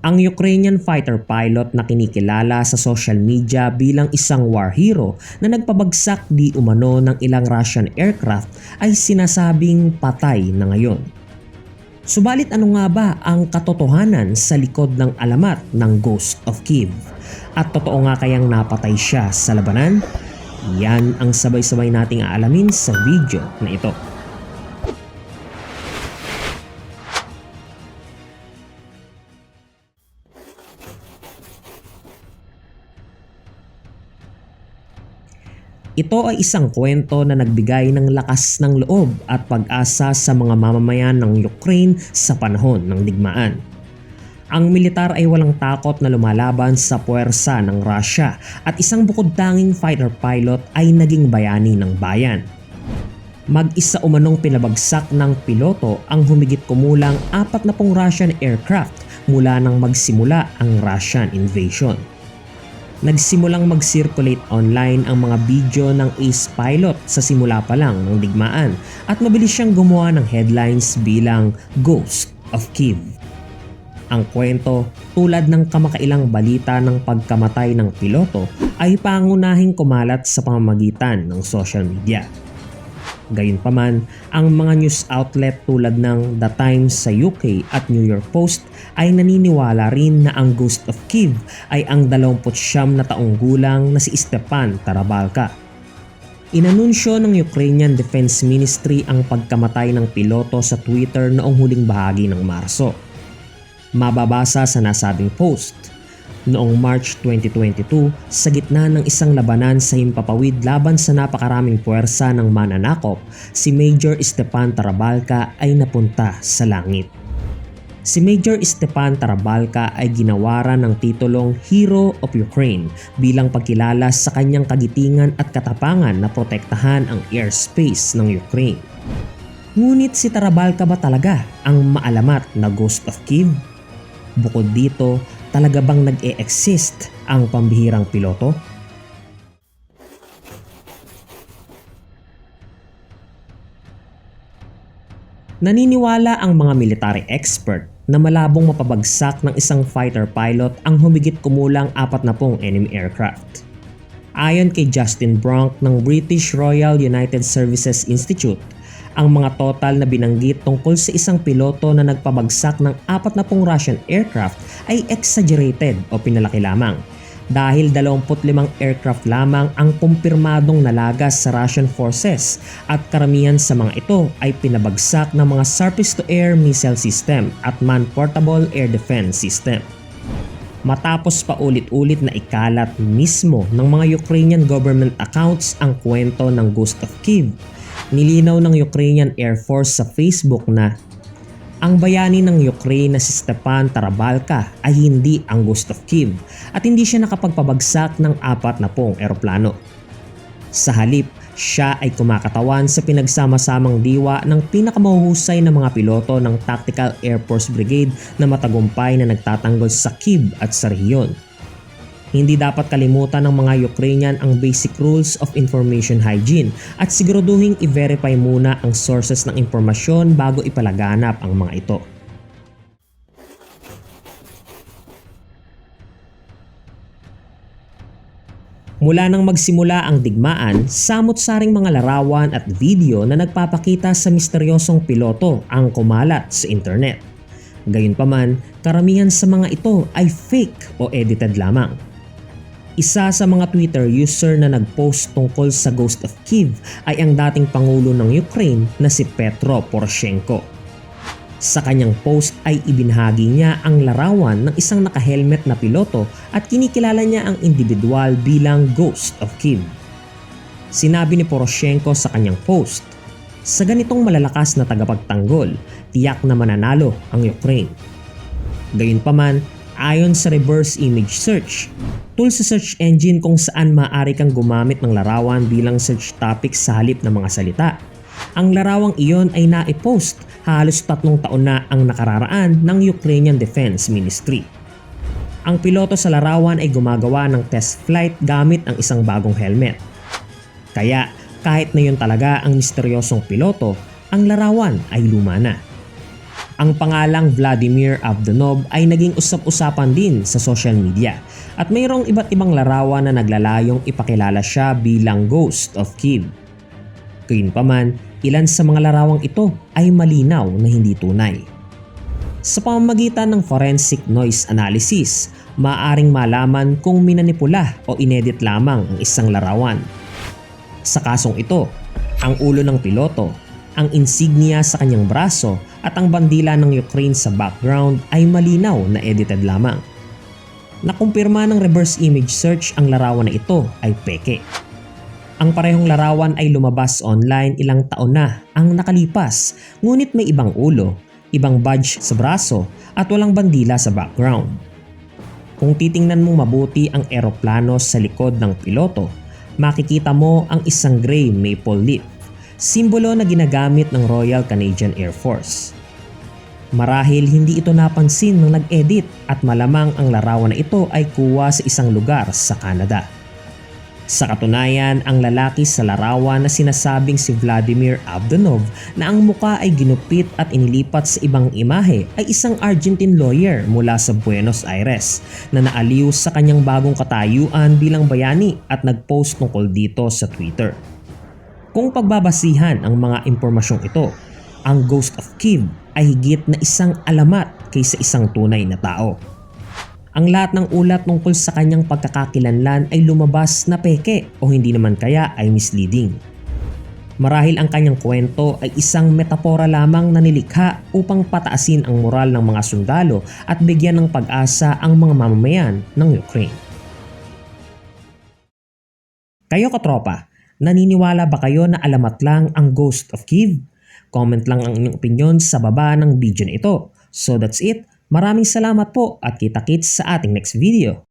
ang Ukrainian fighter pilot na kinikilala sa social media bilang isang war hero na nagpabagsak di umano ng ilang Russian aircraft ay sinasabing patay na ngayon. Subalit ano nga ba ang katotohanan sa likod ng alamat ng Ghost of Kiev? At totoo nga kayang napatay siya sa labanan? Yan ang sabay-sabay nating aalamin sa video na ito. Ito ay isang kwento na nagbigay ng lakas ng loob at pag-asa sa mga mamamayan ng Ukraine sa panahon ng digmaan. Ang militar ay walang takot na lumalaban sa puwersa ng Russia at isang bukod tanging fighter pilot ay naging bayani ng bayan. Mag-isa umanong pinabagsak ng piloto ang humigit kumulang apat na pong Russian aircraft mula nang magsimula ang Russian invasion nagsimulang mag-circulate online ang mga video ng ace pilot sa simula pa lang ng digmaan at mabilis siyang gumawa ng headlines bilang Ghost of Kiev. Ang kwento, tulad ng kamakailang balita ng pagkamatay ng piloto, ay pangunahing kumalat sa pamamagitan ng social media. Gayunpaman, ang mga news outlet tulad ng The Times sa UK at New York Post ay naniniwala rin na ang Ghost of Kiev ay ang 29 na taong gulang na si Stepan Tarabalka. Inanunsyo ng Ukrainian Defense Ministry ang pagkamatay ng piloto sa Twitter noong huling bahagi ng Marso. Mababasa sa nasabing post, noong March 2022 sa gitna ng isang labanan sa himpapawid laban sa napakaraming puwersa ng mananakop, si Major Stepan Tarabalka ay napunta sa langit. Si Major Stepan Tarabalka ay ginawaran ng titulong Hero of Ukraine bilang pagkilala sa kanyang kagitingan at katapangan na protektahan ang airspace ng Ukraine. Ngunit si Tarabalka ba talaga ang maalamat na Ghost of Kiev? Bukod dito, talaga bang nag-e-exist ang pambihirang piloto? Naniniwala ang mga military expert na malabong mapabagsak ng isang fighter pilot ang humigit kumulang apat na pong enemy aircraft. Ayon kay Justin Bronk ng British Royal United Services Institute, ang mga total na binanggit tungkol sa isang piloto na nagpabagsak ng apat na pong Russian aircraft ay exaggerated o pinalaki lamang dahil 25 aircraft lamang ang kumpirmadong nalagas sa Russian forces at karamihan sa mga ito ay pinabagsak ng mga surface-to-air missile system at man-portable air defense system. Matapos pa ulit-ulit na ikalat mismo ng mga Ukrainian government accounts ang kwento ng Ghost of Kiev, nilinaw ng Ukrainian Air Force sa Facebook na ang bayani ng Ukraine na si Stepan Tarabalka ay hindi ang Ghost of Kiev at hindi siya nakapagpabagsak ng apat na pong eroplano. Sa halip, siya ay kumakatawan sa pinagsama-samang diwa ng pinakamahuhusay na mga piloto ng Tactical Air Force Brigade na matagumpay na nagtatanggol sa Kiev at sa rehiyon. Hindi dapat kalimutan ng mga Ukrainian ang basic rules of information hygiene at siguraduhing i-verify muna ang sources ng impormasyon bago ipalaganap ang mga ito. Mula nang magsimula ang digmaan, samot-saring mga larawan at video na nagpapakita sa misteryosong piloto ang kumalat sa internet. Gayunpaman, karamihan sa mga ito ay fake o edited lamang. Isa sa mga Twitter user na nag-post tungkol sa Ghost of Kiev ay ang dating Pangulo ng Ukraine na si Petro Poroshenko. Sa kanyang post ay ibinahagi niya ang larawan ng isang nakahelmet na piloto at kinikilala niya ang individual bilang Ghost of Kiev. Sinabi ni Poroshenko sa kanyang post, Sa ganitong malalakas na tagapagtanggol, tiyak na mananalo ang Ukraine. Gayunpaman, ayon sa reverse image search, tool sa search engine kung saan maaari kang gumamit ng larawan bilang search topic sa halip ng mga salita. Ang larawang iyon ay naipost halos tatlong taon na ang nakararaan ng Ukrainian Defense Ministry. Ang piloto sa larawan ay gumagawa ng test flight gamit ang isang bagong helmet. Kaya kahit na yun talaga ang misteryosong piloto, ang larawan ay luma na. Ang pangalang Vladimir Avdonov ay naging usap-usapan din sa social media at mayroong iba't ibang larawan na naglalayong ipakilala siya bilang Ghost of Kiev. Gayunpaman, ilan sa mga larawang ito ay malinaw na hindi tunay. Sa pamamagitan ng forensic noise analysis, maaaring malaman kung minanipula o inedit lamang ang isang larawan. Sa kasong ito, ang ulo ng piloto, ang insignia sa kanyang braso at ang bandila ng Ukraine sa background ay malinaw na edited lamang. Nakumpirma ng reverse image search ang larawan na ito ay peke. Ang parehong larawan ay lumabas online ilang taon na ang nakalipas ngunit may ibang ulo, ibang badge sa braso at walang bandila sa background. Kung titingnan mong mabuti ang eroplano sa likod ng piloto, makikita mo ang isang gray maple leaf, simbolo na ginagamit ng Royal Canadian Air Force. Marahil hindi ito napansin ng nag-edit at malamang ang larawan na ito ay kuha sa isang lugar sa Canada. Sa katunayan, ang lalaki sa larawan na sinasabing si Vladimir Abdonov na ang muka ay ginupit at inilipat sa ibang imahe ay isang Argentine lawyer mula sa Buenos Aires na naaliw sa kanyang bagong katayuan bilang bayani at nagpost tungkol dito sa Twitter. Kung pagbabasihan ang mga impormasyong ito, ang Ghost of Kiev ay higit na isang alamat kaysa isang tunay na tao. Ang lahat ng ulat tungkol sa kanyang pagkakakilanlan ay lumabas na peke o hindi naman kaya ay misleading. Marahil ang kanyang kwento ay isang metapora lamang na nilikha upang pataasin ang moral ng mga sundalo at bigyan ng pag-asa ang mga mamamayan ng Ukraine. Kayo katropa, naniniwala ba kayo na alamat lang ang Ghost of Kiev? Comment lang ang inyong opinion sa baba ng video na ito. So that's it. Maraming salamat po at kita-kits sa ating next video.